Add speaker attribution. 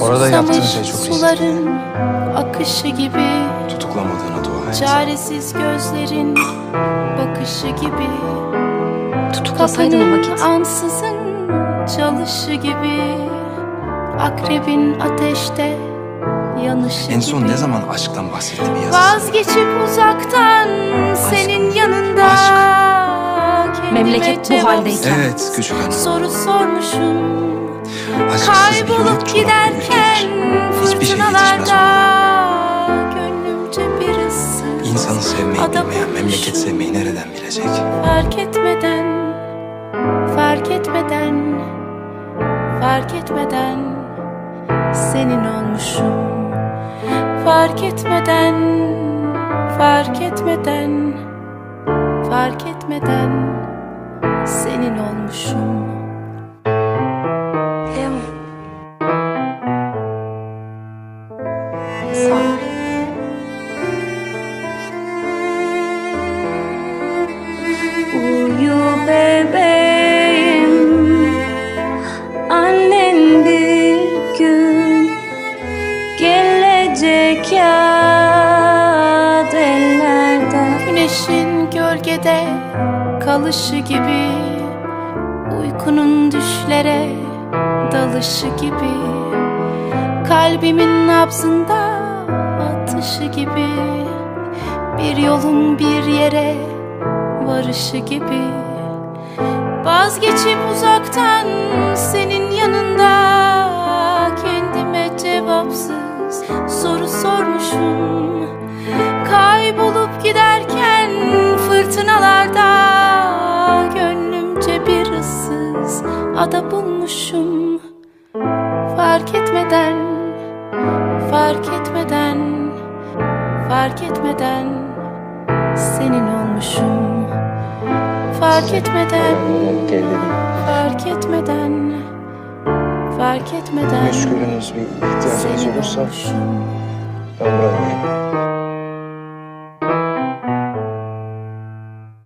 Speaker 1: Orada yaptığın şey çok riskli.
Speaker 2: suların akışı gibi
Speaker 1: Tutuklamadığına dua et.
Speaker 2: Çaresiz gözlerin bakışı gibi
Speaker 3: Tutuklasaydın o vakit.
Speaker 2: ansızın çalışı gibi Akrebin ateşte yanışı
Speaker 1: En son
Speaker 2: gibi
Speaker 1: ne zaman aşktan bahsetti bir yazısı?
Speaker 2: Vazgeçip uzaktan senin yanında kendime
Speaker 3: Memleket bu haldeyken.
Speaker 1: Evet küçük hanım.
Speaker 2: Soru sormuşum
Speaker 1: Aşksız bir
Speaker 2: Kaybolup giderken
Speaker 1: bilmeyen memleket sevmeyi nereden bilecek?
Speaker 2: Fark etmeden, fark etmeden, fark etmeden senin olmuşum. Fark etmeden, fark etmeden, fark etmeden senin olmuşum.
Speaker 3: Leon. Sağ.
Speaker 2: Güneşin gölgede kalışı gibi Uykunun düşlere dalışı gibi Kalbimin nabzında atışı gibi Bir yolun bir yere varışı gibi. Vazgeçip uzaktan ada bulmuşum. Fark etmeden, fark etmeden, fark etmeden Senin olmuşum. Fark etmeden, fark etmeden, fark etmeden
Speaker 4: Meşgulünüz bir ihtiyacınız olursa ben buradayım.